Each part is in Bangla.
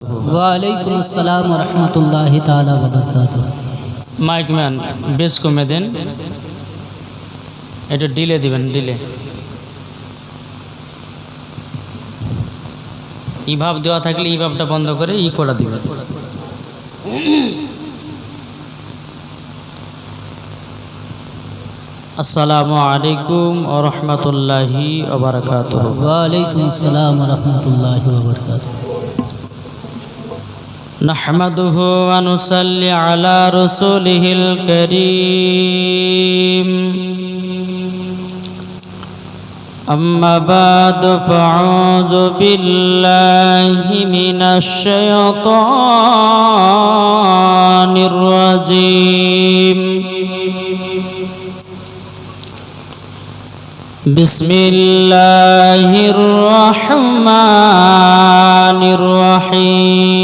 ওয়ালাইকুম আসসালাম রহমতুল্লাহ তালা বরকাত মাইক ম্যান বেশ কমে দেন এটা ডিলে দিবেন ডিলে ইভাব দেওয়া থাকলে ইভাবটা বন্ধ করে ই করা দিবেন আসসালামু আলাইকুম ও রহমতুল্লাহি ওবরাকাত ওয়ালাইকুম আসসালাম রহমতুল্লাহ বরকাত نحمده ونصلي على رسوله الكريم. أما بعد فأعوذ بالله من الشيطان الرجيم. بسم الله الرحمن الرحيم.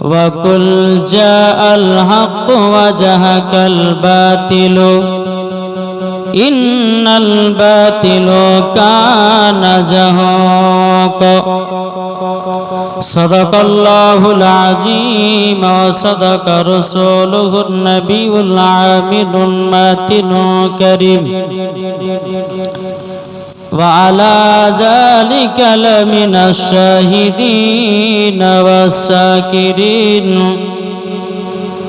وقل جاء الحق وجهك الباطل إن الباطل كان زهوقا صدق الله العظيم وصدق رسوله النبي العامل الماتن كريم وعلى ذلك لمن الشاهدين والساكرين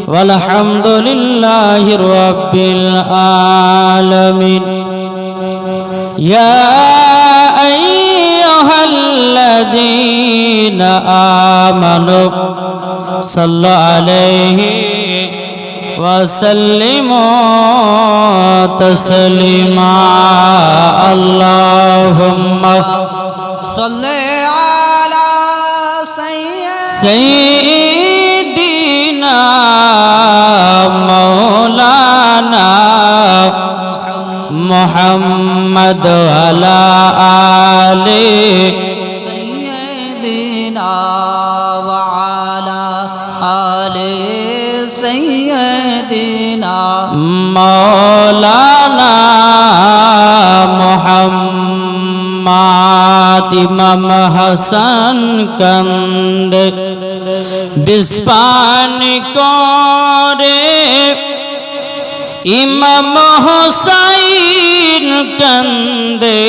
والحمد لله رب العالمين. يا أيها الذين آمنوا صلوا عليه وسلموا تسليما. اللهم صل على سيد سيدنا مولانا محمد وعلى آله سيدنا وعلى آل سيدنا مولانا محمد ইমাম হাসান কন্দ বিস্পান করে ইমাম হোসাইন কান্দে